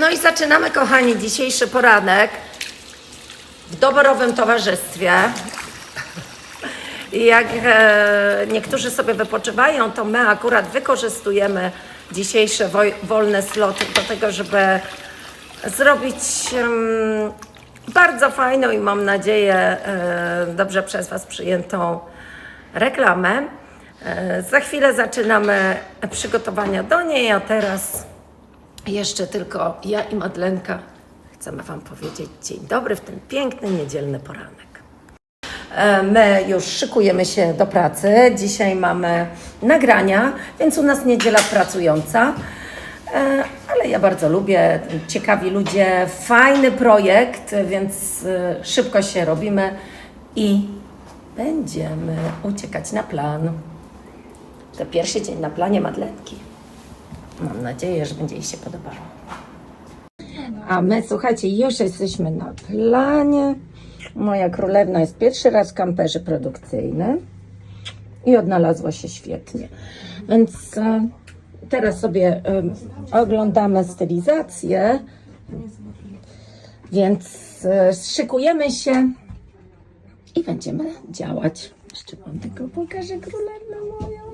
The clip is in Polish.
No i zaczynamy, kochani, dzisiejszy poranek w doborowym towarzystwie. Jak e, niektórzy sobie wypoczywają, to my akurat wykorzystujemy dzisiejsze wolne sloty do tego, żeby zrobić bardzo fajną i mam nadzieję e, dobrze przez Was przyjętą reklamę. E, za chwilę zaczynamy przygotowania do niej, a teraz jeszcze tylko ja i Madlenka chcemy Wam powiedzieć dzień dobry w ten piękny niedzielny poranek. E, My już szykujemy się do pracy. Dzisiaj mamy nagrania, więc u nas niedziela pracująca. E, Ale ja bardzo lubię, ciekawi ludzie, fajny projekt, więc e, szybko się robimy i będziemy uciekać na plan. To pierwszy dzień na planie Madlenki. Mam nadzieję, że będzie jej się podobało. A my, słuchajcie, już jesteśmy na planie. Moja królewna jest pierwszy raz w kamperze produkcyjnym i odnalazła się świetnie. Więc e, teraz sobie e, oglądamy stylizację. Więc e, szykujemy się i będziemy działać. Jeszcze wam tylko pokażę królewna moja.